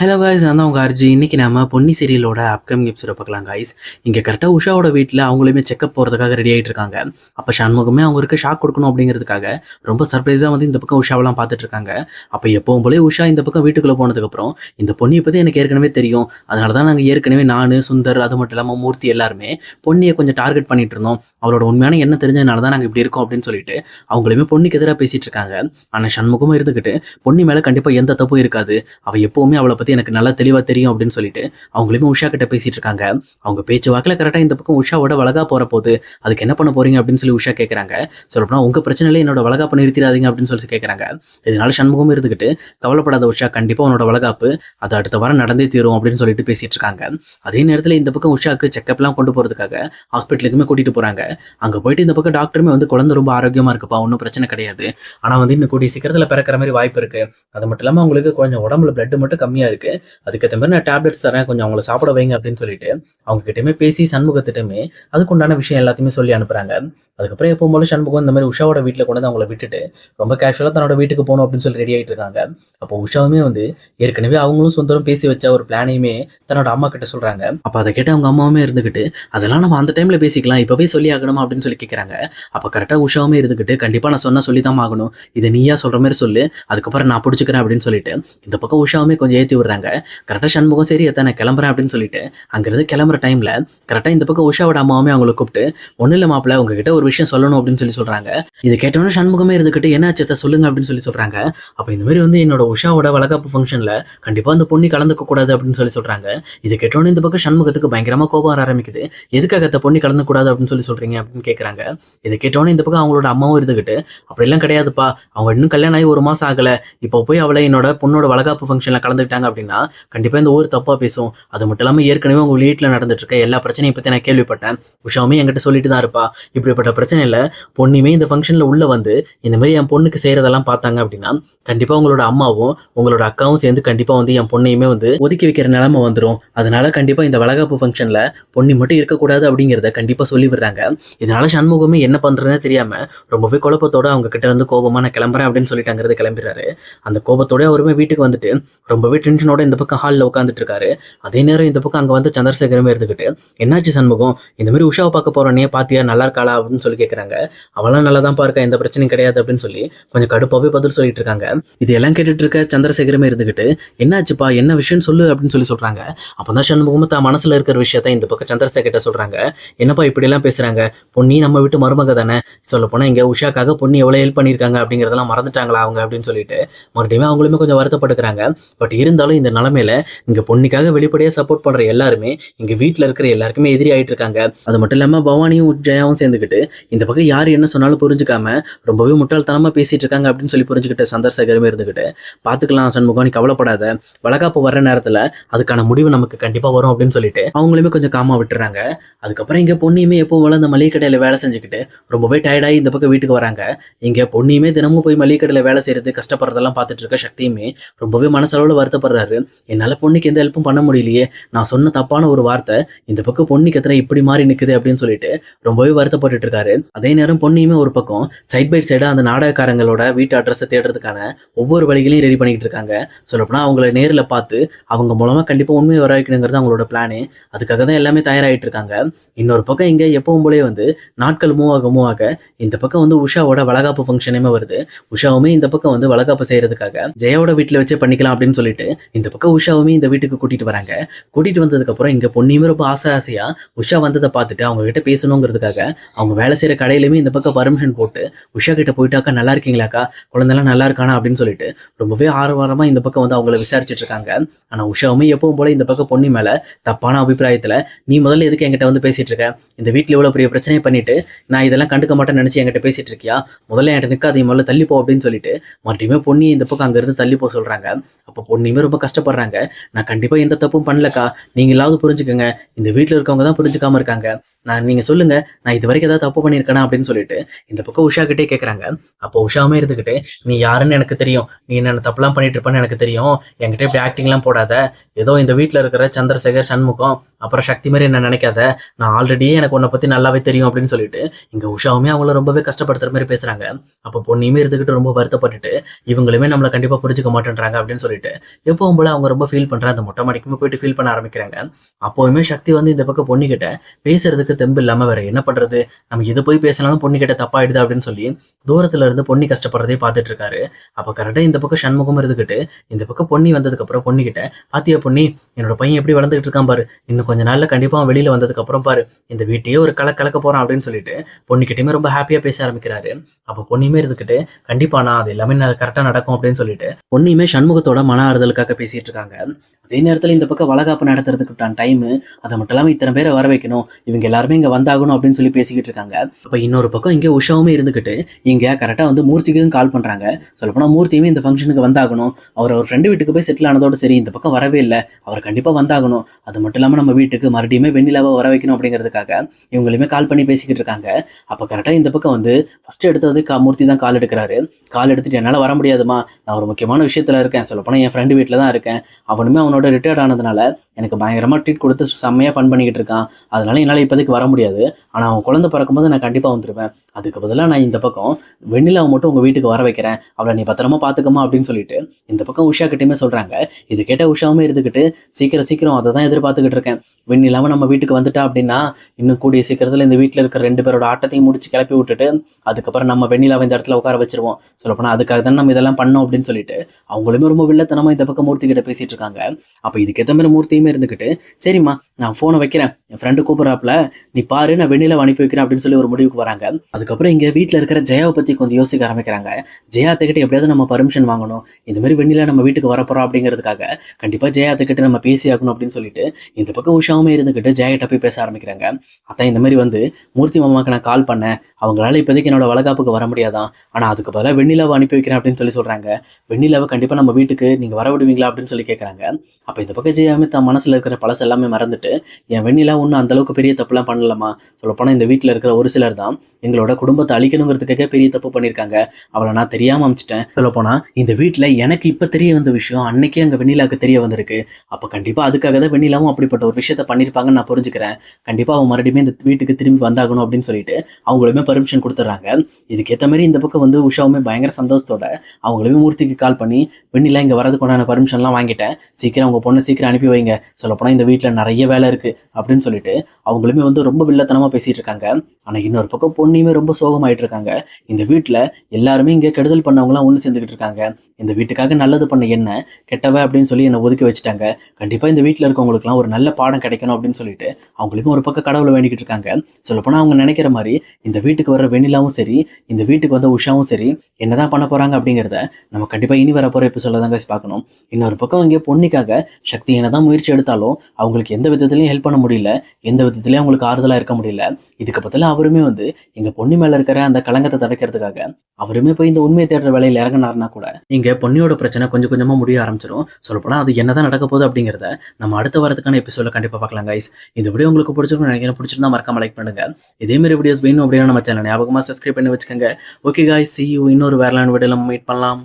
Hello guys நான் தான் உங்கள் அர்ஜி இன்றைக்கி நம்ம பொன்னி சீரியலோட அப்கமிங் எபிசோட பார்க்கலாம் காய்ஸ் இங்கே கரெக்டாக உஷாவோட வீட்டில் அவங்களுமே செக்கப் போகிறதுக்காக ரெடி ஆகிட்டு இருக்காங்க. அப்போ சண்முகமே அவங்களுக்கு ஷாக் கொடுக்கணும் அப்படிங்கிறதுக்காக ரொம்ப சர்ப்ரைஸாக வந்து இந்த பக்கம் உஷாவெல்லாம் பார்த்துட்டு இருக்காங்க. அப்போ எப்பவும் போலே உஷா இந்த பக்கம் வீட்டுக்குள்ளே போனதுக்கப்புறம் இந்த பொன்னியை பற்றி எனக்கு ஏற்கனவே தெரியும். அதனால தான் நாங்கள் ஏற்கனவே நான் சுந்தர் அது மட்டும் இல்லாமல் மூர்த்தி எல்லாருமே பொன்னியை கொஞ்சம் டார்கெட் பண்ணிட்டு இருந்தோம். அவளோட உண்மையான என்ன தெரிஞ்சதுனால தான் நாங்கள் இப்படி இருக்கோம் அப்படின்னு சொல்லிட்டு அவங்களுமே பொண்ணுக்கு எதிராக பேசிகிட்டு இருக்காங்க. ஆனால் சண்முகமும் இருந்துக்கிட்டு பொன்னி மேலே கண்டிப்பாக எந்த தப்பும் இருக்காது. அவள் எப்போவுமே அவளை பற்றி எனக்கு நல்லா தெளிவாக தெரியும் அப்படின்னு சொல்லிட்டு அவங்களுமே உஷா கிட்ட பேசிட்டு இருக்காங்க. அவங்க பேச்சு வாக்கில் கரெக்டாக இந்த பக்கம் உஷாவோட வழகா போகிற போது அதுக்கு என்ன பண்ண போறீங்க அப்படின்னு சொல்லி உஷா கேட்குறாங்க சொல்லப்போனால் உங்கள் பிரச்சனையில என்னோட வளகாப்பு நிறுத்திடாதீங்க அப்படின்னு சொல்லி கேட்குறாங்க இதனால சண்முகம் இருந்துக்கிட்டு கவலைப்படாத உஷா கண்டிப்பாக உன்னோட வழகாப்பு அது அடுத்த வாரம் நடந்தே தீரும் அப்படின்னு சொல்லிட்டு பேசிட்டு இருக்காங்க. அதே நேரத்தில் இந்த பக்கம் உஷாக்கு செக்கப்லாம் கொண்டு போகிறதுக்காக ஹாஸ்பிட்டலுக்குமே கூட்டிகிட்டு போகிறாங்க அங்கே போயிட்டு இந்த பக்கம் டாக்டருமே வந்து குழந்தை ரொம்ப ஆரோக்கியமாக இருக்குப்பா ஒன்றும் பிரச்சனை கிடையாது. ஆனால் வந்து இன்னும் கூடிய சீக்கிரத்தில் பிறக்கிற மாதிரி வாய்ப்பு இருக்குது அது மட்டும் இல்லாமல் அவங்களுக்கு கொஞ்சம் உடம்புல பிளட் மட்டும் கம்மியாக இருக்குது அதுக்கேற்ற மாதிரி நான் டேப்லெட்ஸ் தரேன். கொஞ்சம் அவங்கள சாப்பிட வைங்க அப்படின்னு சொல்லிட்டு அவங்க கிட்டயுமே பேசி சண்முகத்திட்டமே அதுக்குண்டான விஷயம் எல்லாத்தையுமே சொல்லி அனுப்புறாங்க. அதுக்கப்புறம் எப்போ போல சண்முகம் இந்த மாதிரி உஷாவோட வீட்டில் கொண்டு வந்து அவங்கள விட்டுட்டு ரொம்ப கேஷுவலாக தன்னோட வீட்டுக்கு போகணும் அப்படின்னு சொல்லி ரெடி ஆகிட்டு இருக்காங்க. அப்போ உஷாவுமே வந்து ஏற்கனவே அவங்களும் சொந்தரும் பேசி வச்ச ஒரு பிளானையுமே தன்னோட அம்மா கிட்ட சொல்றாங்க. அப்போ அதை கேட்டு அவங்க அம்மாவுமே இருந்துக்கிட்டு அதெல்லாம் நம்ம அந்த டைம்ல பேசிக்கலாம். இப்போவே சொல்லி ஆகணுமா? அப்படின்னு சொல்லி கேட்குறாங்க அப்போ கரெக்டாக உஷாவுமே இருந்துக்கிட்டு கண்டிப்பாக நான் சொன்னா சொல்லி தான் ஆகணும். இதை நீயா சொல்ற மாதிரி சொல்லு. அதுக்கப்புறம் நான் பிடிச்சிக்கிறேன் அப்படின்னு சொல்லிட்டு இந்த பக்கம் உஷாவுமே கொஞ்சம் ஏற்றி விடுறாங்க. கரெக்டாக சண்முகம் சரி எத்தனை நான் கிளம்புறேன் அப்படின்னு சொல்லிட்டு அங்கேருந்து கிளம்புற டைமில் கரெக்டாக இந்த பக்கம் உஷாவோட அம்மாவுமே அவங்களை கூப்பிட்டு ஒன்றும் இல்லை மாப்பிள்ள உங்ககிட்ட ஒரு விஷயம் சொல்லணும் அப்படின்னு சொல்லி சொல்கிறாங்க இது கேட்டோன்னே சண்முகமே இருந்துக்கிட்டு என்ன ஆச்சத்தை சொல்லுங்க அப்படின்னு சொல்லி சொல்கிறாங்க அப்போ இந்த மாதிரி வந்து என்னோட உஷாவோட வளகாப்பு ஃபங்க்ஷனில் கண்டிப்பாக அந்த பொண்ணு கலந்துக்க கூடாது அப்படின்னு சொல்லி சொல்கிறாங்க இது கேட்டோன்னே இந்த பக்கம் சண்முகத்துக்கு பயங்கரமாக கோபம் வர ஆரம்பிக்குது. எதுக்காக அந்த பொண்ணு கலந்து கூடாது அப்படின்னு சொல்லி சொல்கிறீங்க அப்படின்னு கேட்குறாங்க இது கேட்டோன்னே இந்த பக்கம் அவங்களோட அம்மாவும் இருந்துக்கிட்டு அப்படிலாம் கிடையாதுப்பா அவங்க இன்னும் கல்யாணம் ஆகி ஒரு மாதம் ஆகலை. இப்போ போய் அவளை என்னோட பொண்ணோட வளகாப்பு ஃபங்க்ஷனில் கலந்துக்கிட்டாங்க அப்படின்னா கண்டிப்பாக இந்த ஊர் தப்பாக பேசும். அது மட்டும் இல்லாமல் ஏற்கனவே உங்கள் வீட்டில் நடந்துட்டு இருக்க எல்லா பிரச்சனையும் பற்றி நான் கேள்விப்பட்டேன். உஷாவுமே என்கிட்ட சொல்லிட்டு தான் இருப்பா. இப்படிப்பட்ட பிரச்சனையில் பொண்ணுமே இந்த ஃபங்க்ஷனில் உள்ளே வந்து இந்த மாதிரி என் பொண்ணுக்கு செய்கிறதெல்லாம் பார்த்தாங்க அப்படின்னா கண்டிப்பாக உங்களோட அம்மாவும் உங்களோட அக்காவும் சேர்ந்து கண்டிப்பாக வந்து என் பொண்ணையுமே வந்து ஒதுக்கி வைக்கிற நிலைமை வந்துடும் அதனால கண்டிப்பாக இந்த வளகாப்பு ஃபங்க்ஷனில் பொண்ணு மட்டும் இருக்கக்கூடாது அப்படிங்கிறத கண்டிப்பாக சொல்லி விடுறாங்க இதனால சண்முகமே என்ன பண்ணுறதுனே தெரியாமல் ரொம்பவே குழப்பத்தோட அவங்க கிட்ட இருந்து கோபமாக நான் கிளம்புறேன் அப்படின்னு சொல்லிட்டு அங்கிருந்து கிளம்பிடுறாரு. அந்த கோபத்தோட அவருமே வீட்டுக்கு வந்துட்டு ரொம்பவே டென்ஷனோட இந்த பக்கம் ஹாலில் உட்காந்துட்டு இருக்காரு அதே நேரம் இந்த பக்கம் அங்கே வந்து சந்திரசேகரமே இருந்துக்கிட்டு என்னாச்சு சண்முகம்? இந்த மாதிரி உஷாவை பார்க்க போறோன்னே பாத்தியா? நல்லா இருக்காளா? அப்படின்னு சொல்லி கேட்குறாங்க அவளாம் நல்லா தான் பார்க்க எந்த பிரச்சனையும் கிடையாது. அப்படின்னு சொல்லி கொஞ்சம் கடுப்பாவே பதில் சொல்லிட்டு இருக்காங்க இதெல்லாம் கேட்டுட்டு இருக்க சந்திரசேகரமே இருந்துக்கிட்டு என்னாச்சுப்பா? என்ன விஷயம் சொல்லு அப்படின்னு சொல்லி சொல்றாங்க. அப்பதான் சண்முகமும் தான் மனசுல இருக்கிற விஷயத்த இந்த பக்கம் சந்திரசேகர்கிட்ட சொல்றாங்க. என்னப்பா இப்படி எல்லாம் பேசுறாங்க? பொன்னி நம்ம வீட்டு மருமக தானே? சொல்ல போனா இங்க உஷாக்காக பொண்ணு எவ்வளவு ஹெல்ப் பண்ணியிருக்காங்க? அப்படிங்கறதெல்லாம் மறந்துட்டாங்களா அவங்க அப்படின்னு சொல்லிட்டு மறுபடியும் அவங்களுமே கொஞ்சம் வருத்தப்பட்டுக்கிறாங்க. பட் இருந்தாலும் இந்த நிலமையில இங்கே பொண்ணுக்காக வெளிப்படையாக சப்போர்ட் பண்ற எல்லாருமே இங்க வீட்டில் இருக்கிற எல்லாருக்குமே எதிரி ஆயிட்டு இருக்காங்க. அது மட்டும் இல்லாம பவானியும் ஜெயாவும் சேர்ந்துக்கிட்டு இந்த பக்கம் யார் என்ன சொன்னாலும் புரிஞ்சுக்காம ரொம்பவே முட்டாள்தனமாக பேசிட்டு இருக்காங்க அப்படின்னு சொல்லி புரிஞ்சுக்கிட்ட சந்தர்சகருமே இருந்துக்கிட்டு பாத்துக்கலாம் சண்முகம் நீ கவலைப்படாத. வளகாப்பு வர்ற நேரத்துல அதுக்கான முடிவு நமக்கு கண்டிப்பா வரும் அப்படின்னு சொல்லிட்டு அவங்களுமே கொஞ்சம் காமா விட்டுறாங்க. அதுக்கப்புறம் இங்க பொண்ணியுமே எப்போ போல அந்த மளிகை கடையில வேலை செஞ்சுக்கிட்டு ரொம்பவே டயர்டாகி இந்த பக்கம் வீட்டுக்கு வராங்க. இங்க பொண்ணியுமே தினமும் போய் மளிகை கடையில வேலை செய்யறது கஷ்டப்படுறதெல்லாம் பார்த்துட்டு இருக்க சக்தியுமே ரொம்பவே மனசளவில் சொல்கிறாரு என்னால் பொண்ணுக்கு எந்த ஹெல்ப்பும் பண்ண முடியலையே. நான் சொன்ன தப்பான ஒரு வார்த்தை இந்த பக்கம் பொண்ணுக்கு எத்தனை இப்படி மாறி நிற்குது அப்படின்னு சொல்லிட்டு ரொம்பவே வருத்தப்பட்டுட்டு இருக்காரு. அதே நேரம் பொண்ணையுமே ஒரு பக்கம் சைட் பை சைடாக அந்த நாடகக்காரங்களோட வீட்டு அட்ரஸை தேடுறதுக்கான ஒவ்வொரு வழிகளையும் ரெடி பண்ணிட்டு இருக்காங்க. சொல்லப்போனா அவங்கள நேரில் பார்த்து அவங்க மூலமாக கண்டிப்பாக உண்மையை வர வைக்கணுங்கிறது அவங்களோட பிளானு அதுக்காக தான் எல்லாமே தயாராகிட்டு இருக்காங்க. இன்னொரு பக்கம் இங்கே எப்பவும் போலே வந்து நாட்கள் மூவ் ஆக மூவ் ஆக இந்த பக்கம் வந்து உஷாவோட வளகாப்பு ஃபங்க்ஷனுமே வருது. உஷாவுமே இந்த பக்கம் வந்து வளகாப்பு செய்யறதுக்காக ஜெயாவோட வீட்டில் வச்சே பண்ணிக்கலாம் அப்படின்னு சொல்லிட்டு இந்த பக்கம் உஷாவுமே இந்த வீட்டுக்கு கூட்டிகிட்டு வராங்க. கூட்டிகிட்டு வந்ததுக்கப்புறம் இங்கே பொண்ணையுமே ரொம்ப ஆசை ஆசையாக உஷா வந்ததை பார்த்துட்டு அவங்க கிட்ட பேசணுங்கிறதுக்காக அவங்க வேலை செய்கிற கடையிலுமே இந்த பக்கம் பர்மிஷன் போட்டு உஷா கிட்ட போயிட்டாக்கா நல்லா இருக்கீங்களாக்கா? குழந்தைலாம் நல்லா இருக்கானா? அப்படின்னு சொல்லிட்டு ரொம்பவே ஆரவாரமாக இந்த பக்கம் வந்து அவங்கள விசாரிச்சுட்டு இருக்காங்க. ஆனால் உஷாவுமே எப்பவும் போல இந்த பக்கம் பொண்ணு மேலே தப்பான அபிப்பிராயத்தில் நீ முதல்ல எதுக்கு என்கிட்ட வந்து பேசிகிட்டு இருக்க? இந்த வீட்டில் இவ்வளோ பெரிய பிரச்சனையை பண்ணிட்டு நான் இதெல்லாம் கண்டுக்க மாட்டேன்னு நினச்சி என்கிட்ட பேசிட்டு இருக்கியா? முதல்ல என்கிட்ட நிற்காதையும் முதல்ல தள்ளிப்போ அப்படின்னு சொல்லிட்டு மறுபடியுமே பொண்ணி இந்த பக்கம் அங்கேருந்து தள்ளிப்போ சொல்கிறாங்க அப்போ பொண்ணுமே ரொம்ப கஷ்டப்படுறாங்க. நான் கண்டிப்பா எந்த தப்பும் பண்ணலக்கா. நீங்களாவது புரிஞ்சுக்கோங்க. இந்த வீட்டில் இருக்கவங்க தான் புரிஞ்சுக்காம இருக்காங்க. நான் நீங்கள் சொல்லுங்கள் நான் இது வரைக்கும் ஏதாவது தப்பு பண்ணியிருக்கேனா அப்படின்னு சொல்லிட்டு இந்த பக்கம் உஷா கிட்டே கேட்குறாங்க அப்போ உஷாவுமே இருந்துக்கிட்டு நீ யாருன்னு எனக்கு தெரியும். நீ என்ன தப்புலாம் பண்ணிட்டு இருப்பேன்னு எனக்கு தெரியும். என்கிட்ட இப்படி ஆக்டிங்லாம் போடாத. ஏதோ இந்த வீட்டில் இருக்கிற சந்திரசேகர் சண்முகம் அப்புறம் சக்தி மாதிரி என்ன நினைக்காத. நான் ஆல்ரெடியே எனக்கு உன்னை பற்றி நல்லாவே தெரியும் அப்படின்னு சொல்லிட்டு இங்கே உஷாவுமே அவங்கள ரொம்பவே கஷ்டப்படுத்துற மாதிரி பேசுகிறாங்க அப்போ பொண்ணையுமே இருந்துக்கிட்டு ரொம்ப வருத்தப்பட்டுட்டு இவங்களுமே நம்மளை கண்டிப்பாக புரிஞ்சுக்க மாட்டேன்றாங்க அப்படின்னு சொல்லிட்டு எப்பவும் போல அவங்க ரொம்ப ஃபீல் பண்ணுறாங்க அந்த மொட்டை மாடிக்குமே போயிட்டு ஃபீல் பண்ண ஆரம்பிக்கிறாங்க. அப்போவுமே சக்தி வந்து இந்த பக்கம் பொண்ணுக்கிட்ட பேசுறதுக்கு தெம்பு இல்லாமல் வேற என்ன பண்ணுறது நம்ம எது போய் பேசினாலும் பொண்ணுகிட்ட தப்பாயிடுது அப்படின்னு சொல்லி தூரத்துல இருந்து பொண்ணு கஷ்டப்படுறதே பார்த்துட்டு இருக்காரு. அப்போ கரெக்டாக இந்த பக்கம் சண்முகம் இருந்துக்கிட்டு இந்த பக்கம் பொன்னி வந்ததுக்கப்புறம் பொண்ணுகிட்ட பாத்தியா பொன்னி என்னோட பையன் எப்படி வளர்ந்துகிட்டு இருக்கான் பாரு இன்னும் கொஞ்ச நாள்ல கண்டிப்பா வெளியில் வெளியில பாரு இந்த வீட்டையே ஒரு கல கலக்க போறான் அப்படின்னு சொல்லிட்டு பொண்ணுக்கிட்டையுமே ரொம்ப ஹாப்பியா பேச ஆரம்பிக்கிறாரு. அப்போ பொண்ணுமே இருந்துக்கிட்டு கண்டிப்பா நான் அது எல்லாமே கரெக்டாக நடக்கும் அப்படின்னு சொல்லிட்டு பொண்ணுமே சண்முகத்தோட மன ஆறுதலுக்காக பேசிட்டு இருக்காங்க. அதே நேரத்தில் இந்த பக்கம் வளகாப்பு நடத்துறதுக்கு டைம் அதை மட்டும் இல்லாமல் இத்தனை பேரை வர வைக்கணும். இவங்க எல்லாம் இங்கே வந்தாகணும் அப்படின்னு சொல்லி பேசிக்கிட்டு இருக்காங்க. அப்போ இன்னொரு பக்கம் இங்கே உஷாவுமே இருந்துக்கிட்டு இங்கே கரெக்டாக வந்து மூர்த்திக்கும் கால் பண்ணுறாங்க சொல்லப்போனால் மூர்த்தியுமே இந்த ஃபங்க்ஷனுக்கு வந்தாகணும். அவர் அவர் ஃப்ரெண்டு வீட்டுக்கு போய் செட்டில் ஆனதோட சரி இந்த பக்கம் வரவே இல்லை. அவர் கண்டிப்பாக வந்தாகணும். அது மட்டும் இல்லாமல் நம்ம வீட்டுக்கு மறுபடியுமே வெண்ணிலாவை வர வைக்கணும் அப்படிங்கிறதுக்காக இவங்களுமே கால் பண்ணி பேசிக்கிட்டு இருக்காங்க. அப்போ கரெக்டாக இந்த பக்கம் வந்து ஃபஸ்ட்டு எடுத்தது கா மூர்த்தி தான் கால் எடுக்கிறாரு. கால் எடுத்துட்டு என்னால் வர முடியாதுமா. நான் ஒரு முக்கியமான விஷயத்தில் இருக்கேன். சொல்லப்போனால் என் ஃப்ரெண்டு வீட்டில் தான் இருக்கேன். அவனுமே அவனோட ரிட்டையர்ட் ஆனதுனால எனக்கு பயங்கரமாக ட்ரீட் கொடுத்து செம்மையாக ஃபன் பண்ணிக்கிட்டு இருக்கான். அதனால என்னால் இப்போதைக்கு வர முடியாது. ஆனால் அவன் குழந்தை பிறக்கும்போது நான் கண்டிப்பாக வந்துடுவேன் அதுக்கு பதிலாக நான் இந்த பக்கம் வெண்ணிலாவை மட்டும் உங்கள் வீட்டுக்கு வர வைக்கிறேன். அவளை நீ பத்திரமா பார்த்துக்கமா அப்படின்னு சொல்லிட்டு இந்த பக்கம் உஷா கிட்டேயுமே சொல்கிறாங்க இது கேட்ட உஷாவுமே இருந்துக்கிட்டு சீக்கிரம் சீக்கிரம் அதை தான் எதிர்பார்த்துக்கிட்டு இருக்கேன். வெண்ணிலாவை நம்ம வீட்டுக்கு வந்துட்டா அப்படின்னா இன்னும் கூடிய சீக்கிரத்தில் இந்த வீட்டில் இருக்கிற ரெண்டு பேரோட ஆட்டத்தையும் முடிச்சு கிளப்பி விட்டுட்டு அதுக்கப்புறம் நம்ம வெண்ணிலாவை இந்த இடத்துல உட்கார வச்சிருவோம். சொல்லப்போனால் அதுக்காக தான் நம்ம இதெல்லாம் பண்ணோம் அப்படின்னு சொல்லிட்டு அவங்களுமே ரொம்ப வில்லத்தனமாக இந்த பக்கம் மூர்த்தி கிட்ட பேசிட்டு இருக்காங்க. அப்போ இதுக்கேற்ற மாதிரி மூர்த்தியுமே இருந்துக்கிட்டு சரிம்மா நான் ஃபோனை வைக்கிறேன். என் ஃப்ரெண்டு கூப்பிட்றாப்புல. நீ பாரு நான் வெண்ணில அனுப்பி வைக்கிறேன் அப்படின்னு சொல்லி ஒரு முடிவுக்கு வராங்க. அதுக்கப்புறம் இங்கே வீட்டில் இருக்கிற ஜெயாவை பற்றி கொஞ்சம் யோசிக்க ஆரம்பிக்கிறாங்க. ஜெயா கிட்ட எப்படியாவது நம்ம பர்மிஷன் வாங்கணும். இந்த மாதிரி வெண்ணிலா நம்ம வீட்டுக்கு வரப்போறோம் அப்படிங்கிறதுக்காக கண்டிப்பாக ஜெயா கிட்ட நம்ம பேசி ஆகணும் அப்படின்னு சொல்லிட்டு இந்த பக்கம் உஷாவுமே இருந்துக்கிட்டு ஜெயாட்ட போய் பேச ஆரம்பிக்கிறாங்க. அதான் இந்த மாதிரி வந்து மூர்த்தி மாமாவுக்கு நான் கால் பண்ணேன். அவங்களால இப்போதைக்கு என்னோட வளகாப்புக்கு வர முடியாதான். ஆனால் அதுக்கு பதிலாக வெண்ணிலாவை அனுப்பி வைக்கிறேன் அப்படின்னு சொல்லி சொல்கிறாங்க வெண்ணிலாவை கண்டிப்பாக நம்ம வீட்டுக்கு நீங்கள் வர விடுவீங்களா? அப்படின்னு சொல்லி கேட்குறாங்க அப்போ இந்த பக்கம் ஜெயாமே தன் மனசில் இருக்கிற பழசு எல்லாமே மறந்துட்டு என் வெண்ணிலா ஒன்றும் அந்தளவுக்கு பெரிய தப்புலாம் பண்ணலாமா சொல்லப்போனால் இந்த வீட்டில் இருக்கிற ஒரு சிலர் தான் எங்களோட குடும்பத்தை அழிக்கணுங்கிறதுக்காக பெரிய தப்பு பண்ணியிருக்காங்க அவளை நான் தெரியாமல் அமிச்சிட்டேன். சொல்லப்போனால் இந்த வீட்டில் எனக்கு இப்போ தெரிய வந்த விஷயம் அன்னைக்கே அங்கே வெண்ணிலாவுக்கு தெரிய வந்திருக்கு. அப்போ கண்டிப்பாக அதுக்காக தான் வெண்ணிலாவும் அப்படிப்பட்ட ஒரு விஷயத்த பண்ணியிருப்பாங்கன்னு நான் புரிஞ்சுக்கிறேன். கண்டிப்பாக அவன் மறுபடியும் இந்த வீட்டுக்கு திரும்பி வந்தாகணும் அப்படின்னு சொல்லிட்டு அவங்களுமே பர்மிஷன் கொடுத்துட்றாங்க இதுக்கேற்ற மாதிரி இந்த பக்கம் வந்து உஷாவுமே பயங்கர சந்தோஷத்தோட அவங்களுமே மூர்த்திக்கு கால் பண்ணி வெண்ணிலா இங்கே வரதுக்கு உண்டான பர்மிஷன்லாம் வாங்கிட்டேன். சீக்கிரம் உங்கள் பொண்ணை சீக்கிரம் அனுப்பி வைங்க. சொல்லப்போனால் இந்த வீட்டில் நிறைய வேலை இருக்குது அப்படின்னு சொல்லிட்டு அவங்களுமே வந்து ரொம்ப வில்லத்தனமாக பேசிகிட்டு இருக்காங்க ஆனால் இன்னொரு பக்கம் பொண்ணையுமே ரொம்ப சோகமாயிட்டு இருக்காங்க இந்த வீட்டில் எல்லாருமே இங்கே கெடுதல் பண்ணவங்களாம் ஒன்று சேர்ந்துக்கிட்டு இருக்காங்க இந்த வீட்டுக்காக நல்லது பண்ண என்ன? கெட்டவ அப்படின்னு சொல்லி என்னை ஒதுக்கி வச்சுட்டாங்க. கண்டிப்பாக இந்த வீட்டில் இருக்கவங்களுக்குலாம் ஒரு நல்ல பாடம் கிடைக்கணும் அப்படின்னு சொல்லிட்டு அவங்களுக்கும் ஒரு பக்கம் கடவுளை வேண்டிக்கிட்டு இருக்காங்க சொல்லப்போனால் அவங்க நினைக்கிற மாதிரி இந்த வீட்டுக்கு வர வெண்ணிலாவும் சரி இந்த வீட்டுக்கு வந்த உஷாவும் சரி என்னதான் பண்ண போகிறாங்க அப்படிங்கிறத நம்ம கண்டிப்பாக இனி வர போகிற சொல்ல தாங்க பார்க்கணும். இன்னொரு பக்கம் இங்கே பொண்ணுக்காக சக்தி என்னதான் முயற்சி எடுத்தாலும் அவங்களுக்கு எந்த விதத்துலையும் ஹெல்ப் பண்ண முடியல. எந்த விதத்துலையும் அவங்களுக்கு ஆறுதலாக இருக்க முடியல. இதுக்கு பதிலாக அவருமே வந்து எங்கள் பொண்ணு மேலே இருக்கிற அந்த கலங்கத்தை தடைக்கிறதுக்காக அவருமே போய் இந்த உண்மையை தேடுற வேலையில் இறங்கினார்னா கூட இங்கே பொன்னியோட பிரச்சனை கொஞ்சம் கொஞ்சமாக முடிய ஆரம்பிச்சிடும் சொல்லப்போனால் அது என்னதான் நடக்க போகுது அப்படிங்கிறத நம்ம அடுத்த வாரத்துக்கான எபிசோட கண்டிப்பாக பார்க்கலாம் கைஸ் இந்த வீடியோ உங்களுக்கு பிடிச்சிருக்கும் நினைக்கிறேன். பிடிச்சிருந்தா மறக்காம லைக் பண்ணுங்க. இதே வீடியோஸ் வேணும் அப்படின்னா நம்ம சேனல் ஞாபகமாக சப்ஸ்கிரைப் பண்ணி வச்சுக்கோங்க. ஓகே காய்ஸ் சி யூ இன்னொரு வேறலான வீடியோவில் மீட் பண்ணலாம்.